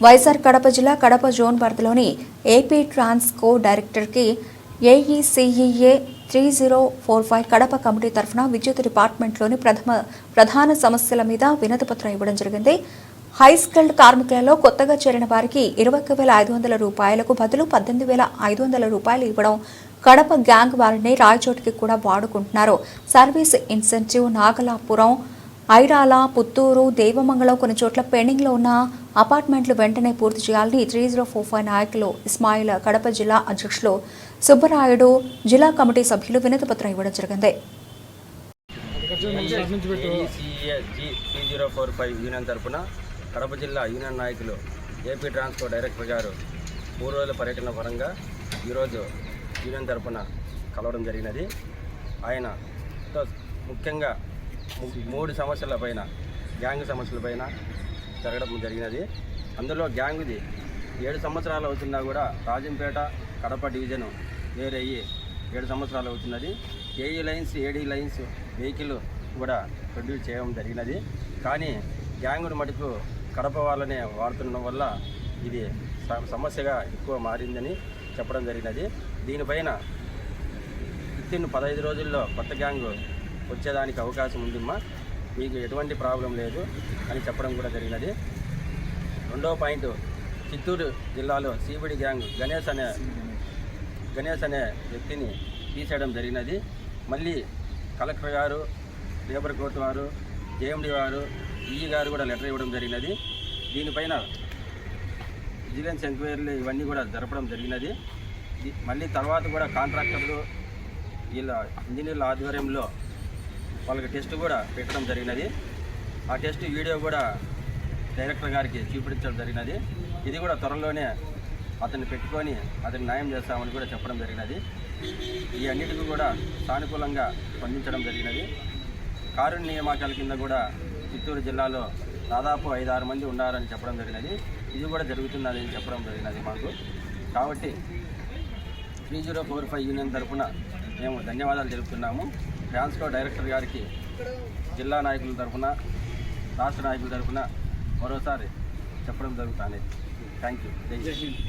వైఎస్ఆర్ కడప జిల్లా కడప జోన్ పరిధిలోని ఏపీ ట్రాన్స్కో డైరెక్టర్కి AECEA three zero four five Kadapa committee తరఫున విద్యుత్ డిపార్ట్మెంట్లోని ప్రథమ ప్రధాన సమస్యల మీద వినతిపత్రం ఇవ్వడం జరిగింది. హైస్కిల్డ్ కార్మికులలో కొత్తగా చేరిన వారికి ఇరవై వేల ఐదు వందల రూపాయలకు బదులు పద్దెనిమిది వేల ఐదు వందల రూపాయలు ఇవ్వడం కడప గ్యాంగ్ వారిని రాయచోటికి కూడా వాడుకుంటున్నారు. సర్వీస్ ఇన్సెంటివ్ నాగలాపురం ఐరాల పుత్తూరు దేవమంగళం కొన్ని చోట్ల పెండింగ్లో ఉన్న అపార్ట్మెంట్లు వెంటనే పూర్తి చేయాలని త్రీ జీరో ఫోర్ ఫైవ్ నాయకులు ఇస్మాయిల్ కడప జిల్లా అధ్యక్షులు సుబ్బరాయుడు జిల్లా కమిటీ సభ్యులు వినతి పత్రం ఇవ్వడం జరిగింది. Three zero four five union తరపున కడప జిల్లా యూనియన్ నాయకులు ఏపీ ట్రాన్స్పోర్ట్ డైరెక్టర్ గారు మూడు రోజుల పర్యటన పరంగా ఈరోజు యూనియన్ తరపున కలవడం జరిగినది. ఆయన ముఖ్యంగా మూడు సమస్యల పైన గ్యాంగ్ సమస్యల పైన జరగడం జరిగినది. అందులో గ్యాంగ్ది ఏడు సంవత్సరాలు అవుతున్నా కూడా రాజంపేట కడప డివిజను వేరయ్యి ఏడు సంవత్సరాలు అవుతున్నది. AE lines AD lines vehicle కూడా ప్రొడ్యూస్ చేయడం జరిగినది. కానీ గ్యాంగును మటుకు కడప వాళ్ళనే వాడుతుండడం వల్ల ఇది స- సమస్యగా ఎక్కువ మారిందని చెప్పడం జరిగినది. దీనిపైన వితిన్ పదహైదు రోజుల్లో కొత్త గ్యాంగ్ వచ్చేదానికి అవకాశం ఉందిమ్మా. మీకు ఎటువంటి ప్రాబ్లం లేదు అని చెప్పడం కూడా జరిగినది. రెండవ పాయింట్ చిత్తూరు జిల్లాలో సిబిడి గ్యాంగ్ గణేష్ అనే గణేష్ అనే వ్యక్తిని తీసేయడం జరిగినది. మళ్ళీ కలెక్టర్ గారు లేబర్ కోర్టు వారు జేఎండి వారు ఈఈ గారు కూడా లెటర్ ఇవ్వడం జరిగినది. దీనిపైన విజిలెన్స్ ఎంక్వైరీలు ఇవన్నీ కూడా జరపడం జరిగినది. మళ్ళీ తర్వాత కూడా కాంట్రాక్టర్లు వీళ్ళ ఇంజనీర్ల ఆధ్వర్యంలో వాళ్ళకి టెస్ట్ కూడా పెట్టడం జరిగినది. ఆ టెస్ట్ వీడియో కూడా డైరెక్టర్ గారికి చూపించడం జరిగినది. ఇది కూడా త్వరలోనే అతన్ని పెట్టుకొని అతన్ని న్యాయం చేస్తామని కూడా చెప్పడం జరిగినది. ఈ అన్నిటికీ కూడా సానుకూలంగా స్పందించడం జరిగినది. కారుణ్య నియామకాల కింద కూడా చిత్తూరు జిల్లాలో దాదాపు ఐదు ఆరు మంది ఉన్నారని చెప్పడం జరిగినది. ఇది కూడా జరుగుతున్నది అని చెప్పడం జరిగినది మాకు. కాబట్టి three zero four five union తరఫున మేము ధన్యవాదాలు తెలుపుతున్నాము. ట్రాన్స్కో డైరెక్టర్ గారికి జిల్లా నాయకుల తరఫున రాష్ట్ర నాయకుల తరఫున మరోసారి చెప్పడం జరుగుతుంది థ్యాంక్ యూ జై హింద్.